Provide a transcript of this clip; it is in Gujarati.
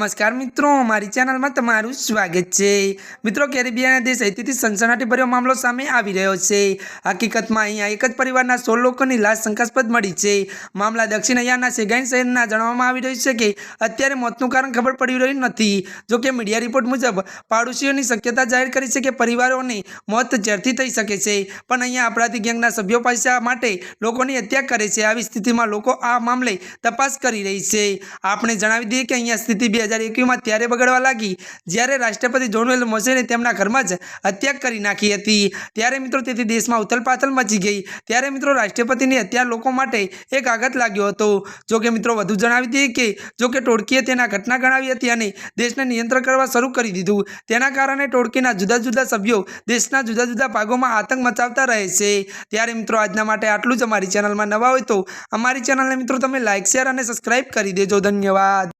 નમસ્કાર મિત્રો અમારી ચેનલમાં તમારું સ્વાગત છે. મિત્રો, કેરેબિયાના દેશ હૈતીથી સનસનાટીભર્યો મામલો સામે આવી રહ્યો છે. હકીકતમાં અહીંયા એક જ પરિવારના સોળ લોકોની લાશ શંકાસ્પદ મળી છે. મામલા દક્ષિણ અહીંયાના સેગાઈ શહેરના જણાવવામાં આવી રહ્યું છે કે અત્યારે મોતનું કારણ ખબર પડી રહ્યું નથી. જો કે મીડિયા રિપોર્ટ મુજબ, પાડોશીઓની શક્યતા જાહેર કરી છે કે પરિવારોને મોત ઝેરથી થઈ શકે છે. પણ અહીંયા અપરાધી ગેંગના સભ્યો પૈસા માટે લોકોની હત્યા કરે છે. આવી સ્થિતિમાં લોકો આ મામલે તપાસ કરી રહી છે. આપણે જણાવી દઈએ કે અહીંયા સ્થિતિ બે હજાર એકવીસમાં ત્યારે બગડવા લાગી. જ્યારે રાષ્ટ્રપતિ જોનવેલ મોસેને તેમના ઘરમાં જ હત્યા કરી નાખી હતી. ત્યારે મિત્રો તેથી દેશમાં ઉથલપાથલ મચી ગઈ. ત્યારે મિત્રો રાષ્ટ્રપતિની હત્યા લોકો માટે એક આઘાત લાગ્યો હતો. જો કે મિત્રો વધુ જણાવી દઈએ કે જો કે ટોળકીએ તેના ઘટના ગણાવી હતી અને દેશને નિયંત્રણ કરવા શરૂ કરી દીધું. તેના કારણે ટોળકીના જુદા જુદા સભ્યો દેશના જુદા જુદા ભાગોમાં આતંક મચાવતા રહે છે. ત્યારે મિત્રો આજના માટે આટલું જ અમારી ચેનલમાં નવા હોય તો અમારી ચેનલને મિત્રો તમે લાઇક શેર અને સબસ્ક્રાઇબ કરી દેજો. ધન્યવાદ.